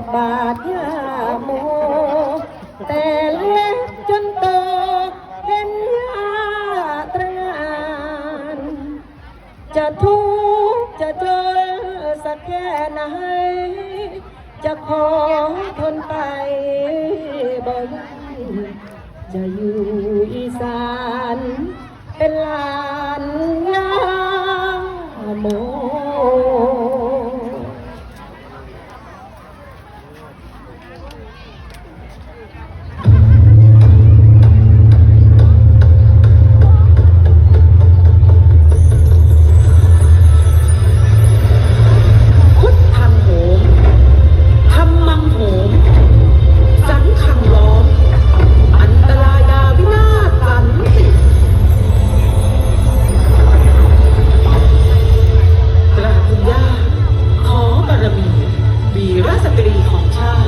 บบาทยาโม แต่เล็กจนโตเห็นยาตรงานจะทุกข์จะจนสักแค่ไหน จะขอทนไปบ่จะอยู่อีสานเป็นลา ตรีของชาติ